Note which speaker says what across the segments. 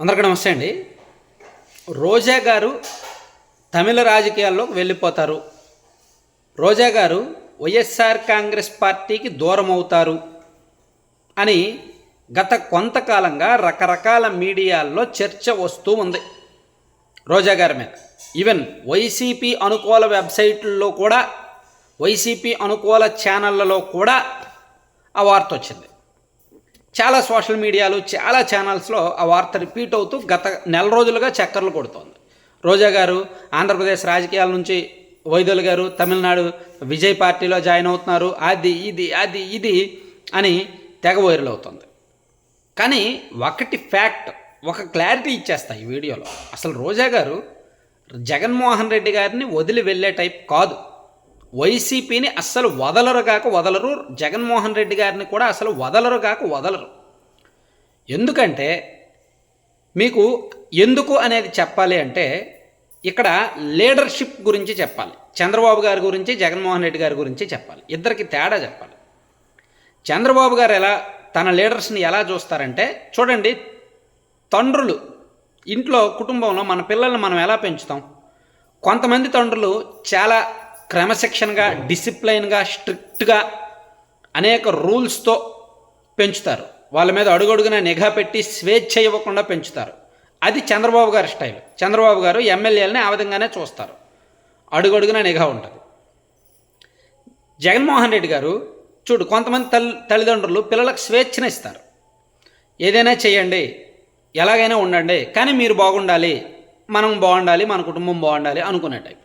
Speaker 1: అందరికీ నమస్తే అండి. రోజా గారు తమిళ రాజకీయాల్లోకి వెళ్ళిపోతారు. రోజా గారు వైఎస్ఆర్ కాంగ్రెస్ పార్టీకి దూరం అవుతారు అని గత కొంతకాలంగా రకరకాల మీడియాల్లో చర్చ వస్తూ ఉంది. రోజా గారి మీద. ఈవెన్ వైసీపీ అనుకూల వెబ్సైట్లలో కూడా వైసీపీ అనుకూల ఛానళ్ళలో కూడా ఆ వార్త వచ్చింది. చాలా సోషల్ మీడియాలు చాలా ఛానల్స్లో ఆ వార్త రిపీట్ అవుతూ గత నెల రోజులుగా చక్కర్లు కొడుతోంది. రోజా గారు ఆంధ్రప్రదేశ్ రాజకీయాల నుంచి వైద్యులు గారు తమిళనాడు విజయ్ పార్టీలో జాయిన్ అవుతున్నారు. అది ఇది అది ఇది అని తెగ వైరల్ అవుతుంది. కానీ ఒకటి ఫ్యాక్ట్ ఒక క్లారిటీ ఇచ్చేస్తాయి ఈ వీడియోలో. అసలు రోజా గారు జగన్మోహన్ రెడ్డి గారిని వదిలి వెళ్ళే టైప్ కాదు. వైసీపీని అస్సలు వదలరు కాక వదలరు. జగన్మోహన్ రెడ్డి గారిని కూడా అసలు వదలరు కాక వదలరు. ఎందుకంటే మీకు ఎందుకు అనేది చెప్పాలి అంటే ఇక్కడ లీడర్షిప్ గురించి చెప్పాలి. చంద్రబాబు గారి గురించి జగన్మోహన్ రెడ్డి గారి గురించి చెప్పాలి. ఇద్దరికి తేడా చెప్పాలి. చంద్రబాబు గారు ఎలా తన లీడర్స్ని ఎలా చూస్తారంటే చూడండి తండ్రులు ఇంట్లో కుటుంబంలో మన పిల్లల్ని మనం ఎలా పెంచుతాం? కొంతమంది తండ్రులు చాలా క్రమశిక్షణగా డిసిప్లైన్గా స్ట్రిక్ట్గా అనేక రూల్స్తో పెంచుతారు. వాళ్ళ మీద అడుగడుగున నిఘా పెట్టి స్వేచ్ఛ ఇవ్వకుండా పెంచుతారు. అది చంద్రబాబు గారి స్టైల్. చంద్రబాబు గారు ఎమ్మెల్యేలని ఆ విధంగానే చూస్తారు. అడుగడుగున నిఘా ఉంటుంది. జగన్మోహన్ రెడ్డి గారు చూడు కొంతమంది తల్లి తల్లిదండ్రులు పిల్లలకు స్వేచ్ఛనిస్తారు. ఏదైనా చేయండి ఎలాగైనా ఉండండి కానీ మీరు బాగుండాలి మనం బాగుండాలి మన కుటుంబం బాగుండాలి అనుకునే టైప్.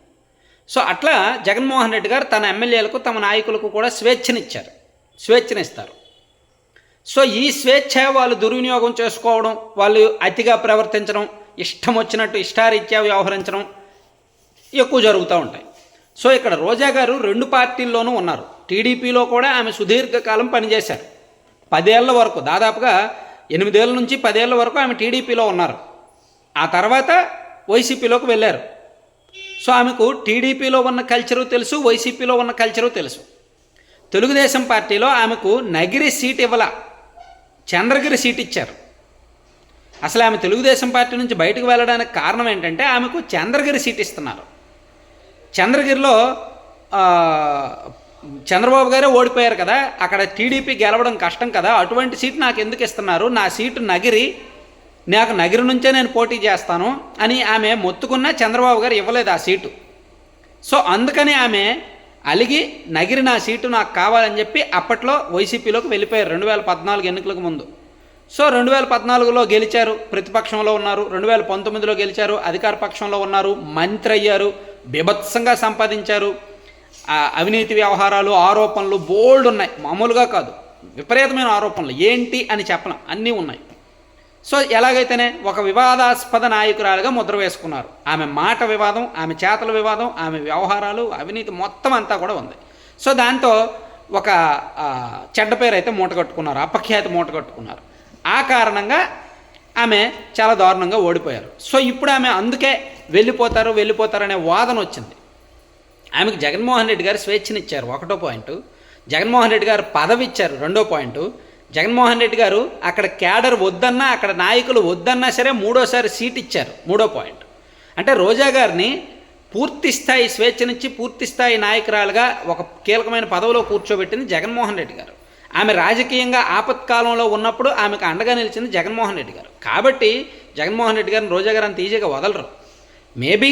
Speaker 1: సో అట్లా జగన్మోహన్ రెడ్డి గారు తన ఎమ్మెల్యేలకు తమ నాయకులకు కూడా స్వేచ్ఛనిచ్చారు. స్వేచ్ఛనిస్తారు. సో ఈ స్వేచ్ఛ వాళ్ళు దుర్వినియోగం చేసుకోవడం వాళ్ళు అతిగా ప్రవర్తించడం ఇష్టం వచ్చినట్టు ఇష్టారీత్యా వ్యవహరించడం ఎక్కువ జరుగుతూ ఉంటాయి. సో ఇక్కడ రోజా గారు రెండు పార్టీల్లోనూ ఉన్నారు. టీడీపీలో కూడా ఆమె సుదీర్ఘకాలం పనిచేశారు. పదేళ్ళ వరకు దాదాపుగా ఎనిమిదేళ్ళ నుంచి పదేళ్ళ వరకు ఆమె టీడీపీలో ఉన్నారు. ఆ తర్వాత వైసీపీలోకి వెళ్ళారు. సో ఆమెకు టీడీపీలో ఉన్న కల్చరు తెలుసు వైసీపీలో ఉన్న కల్చరు తెలుసు. తెలుగుదేశం పార్టీలో ఆమెకు నగిరి సీట్ ఇవ్వల. చంద్రగిరి సీట్ ఇచ్చారు. అసలు ఆమె తెలుగుదేశం పార్టీ నుంచి బయటకు వెళ్ళడానికి కారణం ఏంటంటే ఆమెకు చంద్రగిరి సీట్ ఇస్తున్నారు. చంద్రగిరిలో చంద్రబాబు గారే ఓడిపోయారు కదా అక్కడ టీడీపీ గెలవడం కష్టం కదా అటువంటి సీట్ నాకు ఎందుకు ఇస్తున్నారు? నా సీటు నగిరి నాకు నగిరి నుంచే నేను పోటీ చేస్తాను అని ఆమె మొత్తుకున్నా చంద్రబాబు గారు ఇవ్వలేదు ఆ సీటు. సో అందుకని ఆమె అలిగి నగిరి నా సీటు నాకు కావాలని చెప్పి అప్పట్లో వైసీపీలోకి వెళ్ళిపోయారు రెండు వేల పద్నాలుగు ఎన్నికలకు ముందు. సో రెండు వేల పద్నాలుగులో గెలిచారు ప్రతిపక్షంలో ఉన్నారు. రెండు వేల పంతొమ్మిదిలో గెలిచారు అధికార పక్షంలో ఉన్నారు. మంత్రి అయ్యారు బీభత్సంగా సంపాదించారు. అవినీతి వ్యవహారాలు ఆరోపణలు బోల్డ్ ఉన్నాయి. మామూలుగా కాదు. విపరీతమైన ఆరోపణలు. ఏంటి అని చెప్పలేం. అన్నీ ఉన్నాయి. సో ఎలాగైతేనే ఒక వివాదాస్పద నాయకురాలుగా ముద్ర వేసుకున్నారు. ఆమె మాట వివాదం ఆమె చేతల వివాదం ఆమె వ్యవహారాలు అవినీతి మొత్తం అంతా కూడా ఉంది. సో దాంతో ఒక చెడ్డ పేరు అయితే మూటగట్టుకున్నారు అపఖ్యాతి మూట కట్టుకున్నారు. ఆ కారణంగా ఆమె చాలా దారుణంగా ఓడిపోయారు. సో ఇప్పుడు ఆమె అందుకే వెళ్ళిపోతారు వెళ్ళిపోతారనే వాదన వచ్చింది. ఆమెకు జగన్మోహన్ రెడ్డి గారు స్వేచ్ఛనిచ్చారు ఒకటో పాయింట్. జగన్మోహన్ రెడ్డి గారు పదవి ఇచ్చారు రెండో పాయింట్. జగన్మోహన్ రెడ్డి గారు అక్కడ క్యాడర్ వద్దన్నా అక్కడ నాయకులు వద్దన్నా సరే మూడోసారి సీట్ ఇచ్చారు మూడో పాయింట్. అంటే రోజా గారిని పూర్తి స్థాయి స్వేచ్ఛనిచ్చి పూర్తి స్థాయి నాయకురాలుగా ఒక కీలకమైన పదవిలో కూర్చోబెట్టింది జగన్మోహన్ రెడ్డి గారు. ఆమె రాజకీయంగా ఆపత్కాలంలో ఉన్నప్పుడు ఆమెకు అండగా నిలిచింది జగన్మోహన్ రెడ్డి గారు. కాబట్టి జగన్మోహన్ రెడ్డి గారిని రోజా గారు అంత ఈజీగా వదలరు. మేబీ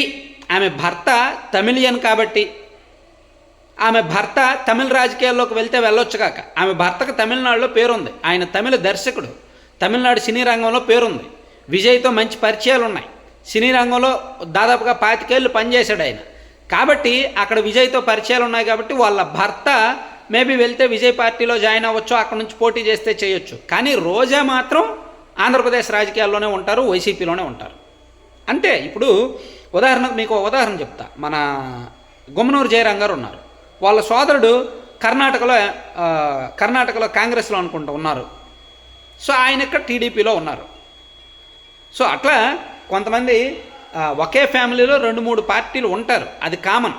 Speaker 1: ఆమె భర్త తమిళియన్ కాబట్టి ఆమె భర్త తమిళ రాజకీయాల్లోకి వెళ్తే వెళ్ళొచ్చు కాక. ఆమె భర్తకు తమిళనాడులో పేరుంది. ఆయన తమిళ దర్శకుడు. తమిళనాడు సినీ రంగంలో పేరుంది. విజయ్తో మంచి పరిచయాలు ఉన్నాయి సినీ రంగంలో దాదాపుగా పాతికేళ్ళు పనిచేశాడు ఆయన. కాబట్టి అక్కడ విజయ్తో పరిచయాలు ఉన్నాయి కాబట్టి వాళ్ళ భర్త మేబీ వెళ్తే విజయ్ పార్టీలో జాయిన్ అవ్వచ్చు అక్కడ నుంచి పోటీ చేస్తే చేయొచ్చు. కానీ రోజా మాత్రం ఆంధ్రప్రదేశ్ రాజకీయాల్లోనే ఉంటారు వైసీపీలోనే ఉంటారు. అంతే ఇప్పుడు ఉదాహరణకు మీకు ఉదాహరణ చెప్తా. మన గుమ్మనూరు జయరాం గారు ఉన్నారు. వాళ్ళ సోదరుడు కర్ణాటకలో కర్ణాటకలో కాంగ్రెస్లో అనుకుంటూ ఉన్నారు. సో ఆయన ఇక్కడ టీడీపీలో ఉన్నారు. సో అట్లా కొంతమంది ఒకే ఫ్యామిలీలో రెండు మూడు పార్టీలు ఉంటారు. అది కామన్.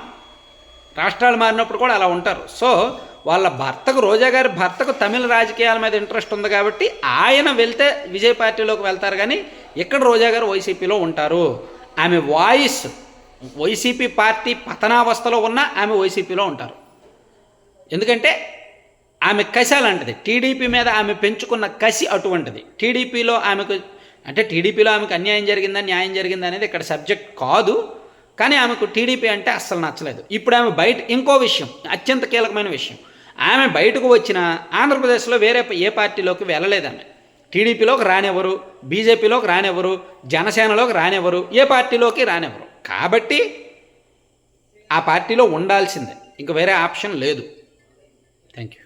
Speaker 1: రాష్ట్రాలు మారినప్పుడు కూడా అలా ఉంటారు. సో వాళ్ళ భర్తకు రోజా గారి భర్తకు తమిళ రాజకీయాల మీద ఇంట్రెస్ట్ ఉంది కాబట్టి ఆయన వెళ్తే విజయ్ పార్టీలోకి వెళ్తారు కానీ ఇక్కడ రోజా గారు వైసీపీలో ఉంటారు. ఆమె వాయిస్ వైసీపీ పార్టీ పతనావస్థలో ఉన్న ఆమె వైసీపీలో ఉంటారు. ఎందుకంటే ఆమె కసి అలాంటిది. టీడీపీ మీద ఆమె పెంచుకున్న కసి అటువంటిది. టీడీపీలో ఆమెకు అంటే టీడీపీలో ఆమెకు అన్యాయం జరిగిందా న్యాయం జరిగిందా అనేది ఇక్కడ సబ్జెక్ట్ కాదు. కానీ ఆమెకు టీడీపీ అంటే అస్సలు నచ్చలేదు. ఇప్పుడు ఆమె బయట ఇంకో విషయం అత్యంత కీలకమైన విషయం. ఆమె బయటకు వచ్చిన ఆంధ్రప్రదేశ్లో వేరే ఏ పార్టీలోకి వెళ్ళలేదు ఆమె. టీడీపీలోకి రానివ్వరు బీజేపీలోకి రానివ్వరు జనసేనలోకి రానివ్వరు ఏ పార్టీలోకి రానివ్వరు. కాబట్టి ఆ పార్టీలో ఉండాల్సిందే. ఇంక వేరే ఆప్షన్ లేదు. Thank you